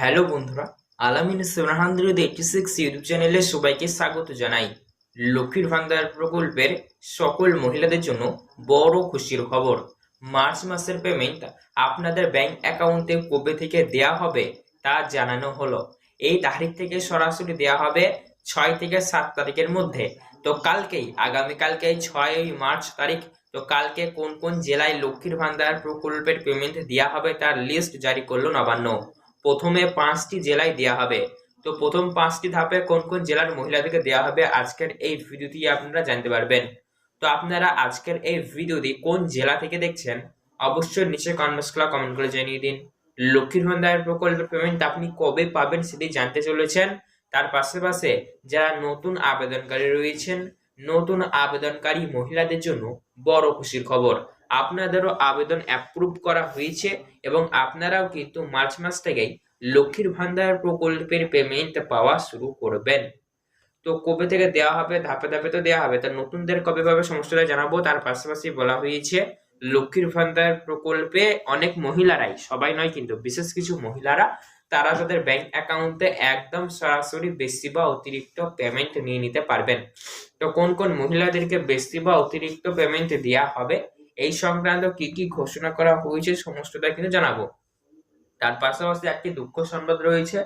Hello বন্ধুরা, আলামিন seven eighty six YouTube চ্যানেলে সবাইকে স্বাগত জানাই। লক্ষ্মীর ভান্ডার প্রকল্পের সকল মহিলাদের জন্য বড় খুশির খবর। মার্চ মাসের পেমেন্ট আপনাদের ব্যাংক অ্যাকাউন্টে কবে থেকে দেয়া হবে তা জানানো হলো। এই তারিখ থেকে সরাসরি দেয়া হবে ছয় থেকে সাত তারিখের মধ্যে। তো কালকেই আগামীকালকেই ছয় মার্চ তারিখ, তো কালকে কোন কোন জেলায় লক্ষ্মীর ভান্ডার প্রকল্পের পেমেন্ট দেওয়া হবে তার লিস্ট জারি করল নবান্ন। প্রথমে পাঁচটি জেলায় দেওয়া হবে। তো প্রথম পাঁচটি ধাপে কোন কোন জেলার মহিলাদেরকে দেওয়া হবে আজকের এই ভিডিওটি আপনারা জানতে পারবেন। তো আপনারা আজকের এই ভিডিওটি কোন জেলা থেকে দেখছেন, অবশ্যই নিচে কমেন্টস কমেন্ট করে জানিয়ে দিন। লক্ষ্মীর ভান্ডার প্রকল্পের পেমেন্ট আপনি কবে পাবেন সেটি জানতে চলেছেন। তার পাশাপাশি যারা নতুন আবেদনকারী রয়েছেন, নতুন আবেদনকারী মহিলাদের জন্য বড় খুশির খবর। আপনাদেরও আবেদন অ্যাপ্রুভ করা হয়েছে এবং আপনারাও কিন্তু মার্চ মাস থেকেই লক্ষ্মীর ভান্ডার প্রকল্পের পেমেন্ট পাওয়া শুরু করবেন। তো কবে থেকে দেওয়া হবে, ধাপে ধাপে তো দেওয়া হবে, তা নতুনদের কবে পাবে সমস্যাটা জানাব। তার পাশাপাশি বলা হয়েছে, লক্ষ্মীর ভান্ডার প্রকল্পে অনেক মহিলারাই, সবাই নয় কিন্তু বিশেষ কিছু মহিলারা, তারা তাদের ব্যাংক অ্যাকাউন্টে একদম সরাসরি বেশি বা অতিরিক্ত পেমেন্ট নিয়ে নিতে পারবেন। তো কোন কোন মহিলাদেরকে বেশি বা অতিরিক্ত পেমেন্ট দেওয়া হবে এই সংক্রান্ত কি কি ঘোষণা করা হয়েছে সমস্তটা কিন্তু জানাব। তার পাশাপাশি একটি দুঃখ সংবাদ রয়েছে।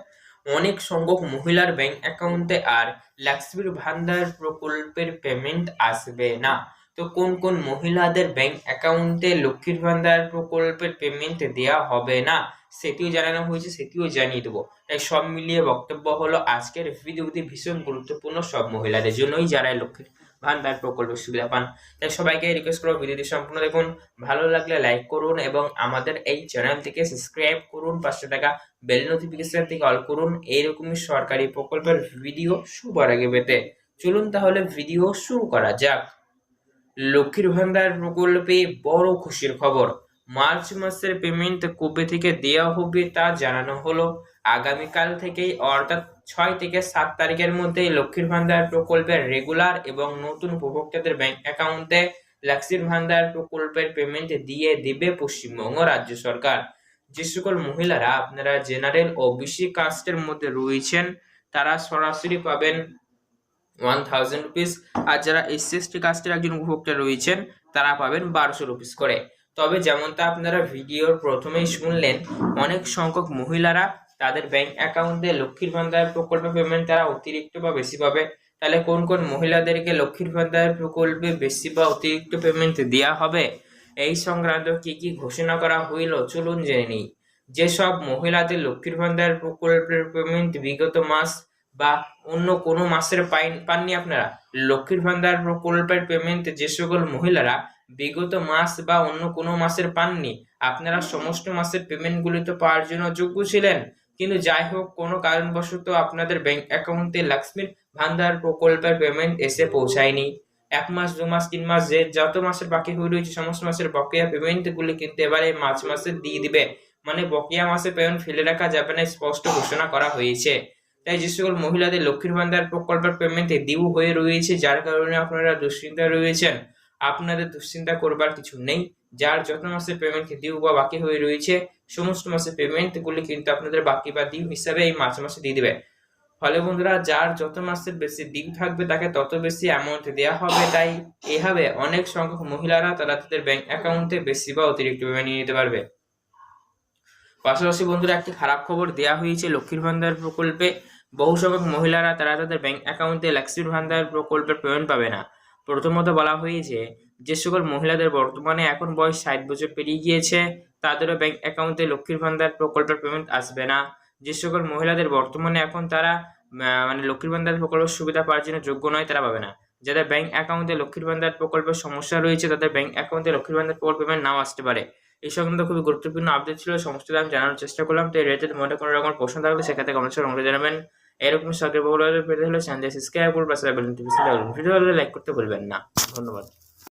অনেক সংখ্যক মহিলার ব্যাংক অ্যাকাউন্টে আর লক্ষ্মীর ভান্ডার প্রকল্পের পেমেন্ট আসবে না। তো কোন কোন মহিলাদের ব্যাংক অ্যাকাউন্টে লক্ষ্মীর ভান্ডার প্রকল্পের পেমেন্ট দেওয়া হবে না, সেটিও জানানো হয়েছে, সেটিও জানিয়ে দেবো। তাই সব মিলিয়ে বক্তব্য হলো, আজকের ভিডিওটি ভীষণ গুরুত্বপূর্ণ সব মহিলাদের জন্যই, যারা লক্ষ্মীর ভান্ডার প্রকল্পের সুবিধা পান। তাই সবাইকে রিকোয়েস্ট করব ভিডিওটি সম্পূর্ণ দেখুন, ভালো লাগলে লাইক করুন এবং আমাদের এই চ্যানেলটিকে সাবস্ক্রাইব করুন, পাঁচশো টাকা বেল নোটিফিকেশন থেকে অল করুন। এইরকমই সরকারি প্রকল্পের ভিডিও সবার আগে পেতে। চলুন তাহলে ভিডিও শুরু করা যাক। লক্ষ্মীর ভান্ডার প্রকল্পে বড় খুশির খবর। মার্চ মাসের পেমেন্ট কবে থেকে দেওয়া হবে তা জানানো হলো। আগামীকাল থেকেই অর্থাৎ ছয় থেকে সাত তারিখের মধ্যে লক্ষ্মীর ভান্ডার প্রকল্পের রেগুলার এবং নতুন উপভোক্তাদের ব্যাংক অ্যাকাউন্টে লক্ষ্মীর ভান্ডার প্রকল্পের পেমেন্ট দিয়ে দেবে পশ্চিমবঙ্গ রাজ্য সরকার। যে সকল মহিলারা আপনারা জেনারেল ও বিসি কাস্টের মধ্যে রয়েছেন, তারা সরাসরি পাবেন ওয়ান থাউজেন্ড রুপিস আর যারা এসসি কাস্টের একজন উপভোক্তা রয়েছেন, তারা পাবেন বারোশো রুপিস করে। তবে যেমনটা আপনারা ভিডিওর প্রথমেই শুনলেন, অনেক সংখ্যক মহিলারা তাদের ব্যাংক অ্যাকাউন্টে লক্ষ্মীর ভান্ডার প্রকল্পে পেমেন্ট তারা অতিরিক্ত বা বেশি পাবে? তাহলে কোন কোন মহিলাদেরকে লক্ষ্মীর ভান্ডার প্রকল্পে বেশি বা অতিরিক্ত পেমেন্ট দেওয়া হবে? এই সংক্রান্ত কি কি ঘোষণা করা হইল? চলুন জেনে নিই। যেসব মহিলাদের লক্ষ্মীর ভান্ডার প্রকল্পের পেমেন্ট বিগত মাস বা অন্য কোনো মাসের পাইন পাননি আপনারা? লক্ষ্মীর ভান্ডার প্রকল্পের পেমেন্ট যে সকল মহিলারা বিগত মাস বা অন্য কোনো মাসের পাননি, আপনারা সমস্ত মাসের পেমেন্টগুলি তো পাওয়ার জন্য যোগ্য ছিলেন। কিন্তু যাই হোক, কোনো কারণবশত আপনাদের ব্যাংক অ্যাকাউন্টে লক্ষ্মীর ভান্ডার প্রকল্পের পেমেন্ট এসে পৌঁছায়নি। এক মাস, দু মাস, তিন মাস, যে যত মাসের বাকি হয়ে রয়েছে, সমস্ত মাসের বকেয়া পেমেন্টগুলি কিন্তু এবারে মার্চ মাসে দিয়ে দিবে। মানে বকেয়া মাসে পেমেন্ট ফেলে রাখা যাবে না, স্পষ্ট ঘোষণা করা হয়েছে। তাই যে সকল মহিলাদের লক্ষ্মীর ভান্ডার প্রকল্পের পেমেন্টে দিউ হয়ে রয়েছে, যার কারণে আপনারা দুশ্চিন্তায় রয়েছেন। আপনাদের দুশ্চিন্তা করবার কিছু নেই। যার যত মাসের পেমেন্ট ডিউ বা বাকি হয়ে রয়েছে, সমস্ত মাসের পেমেন্টগুলি কিন্তু আপনাদের বাকি বা ডিউ হিসাবে এই মাসে মাসে দিয়ে দিবে। ফলে বন্ধুরা, যার যত মাসের বেশি ডিউ থাকবে তাকে তত বেশি অ্যামাউন্ট দেওয়া হবে। তাই এভাবে অনেক সংখ্যক মহিলারা তারা তাদের ব্যাংক অ্যাকাউন্টে বেশি বা অতিরিক্ত পেমেন্ট নিয়ে নিতে পারবে। পাশাপাশি বন্ধুরা, একটি খারাপ খবর দেওয়া হয়েছে লক্ষ্মীর ভান্ডার প্রকল্পে। বহু সংখ্যক মহিলারা তারা তাদের ব্যাংক অ্যাকাউন্টে লক্ষ্মীর ভান্ডার প্রকল্পের পেমেন্ট পাবে না। প্রথমত বলা হয়েছে যে সকল মহিলাদের বর্তমানে এখন বয়স ষাট বছর পেরিয়ে গিয়েছে, তাদেরও ব্যাংক অ্যাকাউন্টে লক্ষ্মীর ভান্ডার প্রকল্পের পেমেন্ট আসবে না। যে সকল মহিলাদের বর্তমানে এখন তারা মানে লক্ষ্মীর ভান্ডার প্রকল্পের সুবিধা পাওয়ার জন্য যোগ্য নয়, তারা পাবে না। যাদের ব্যাংক অ্যাকাউন্টে লক্ষ্মীর ভান্ডার প্রকল্পের সমস্যা রয়েছে, তাদের ব্যাংক অ্যাকাউন্টে লক্ষ্মীর ভান্ডার প্রকল্প পেমেন্ট নাও আসতে পারে। এই সংক্রান্ত খুবই গুরুত্বপূর্ণ আপডেট ছিল, সমস্ত আমি জানানোর চেষ্টা করলাম। তো এর রিলেটেড মনে কোনো রকম প্রশ্ন থাকলে সেক্ষেত্রে কমেন্টস করে জানাবেন। এরকম সরকারি বগুড়া পেতে হলে চ্যানেল সাবস্ক্রাইব করুন, পাশে বেল লাইক করতে ভুলবেন না। ধন্যবাদ।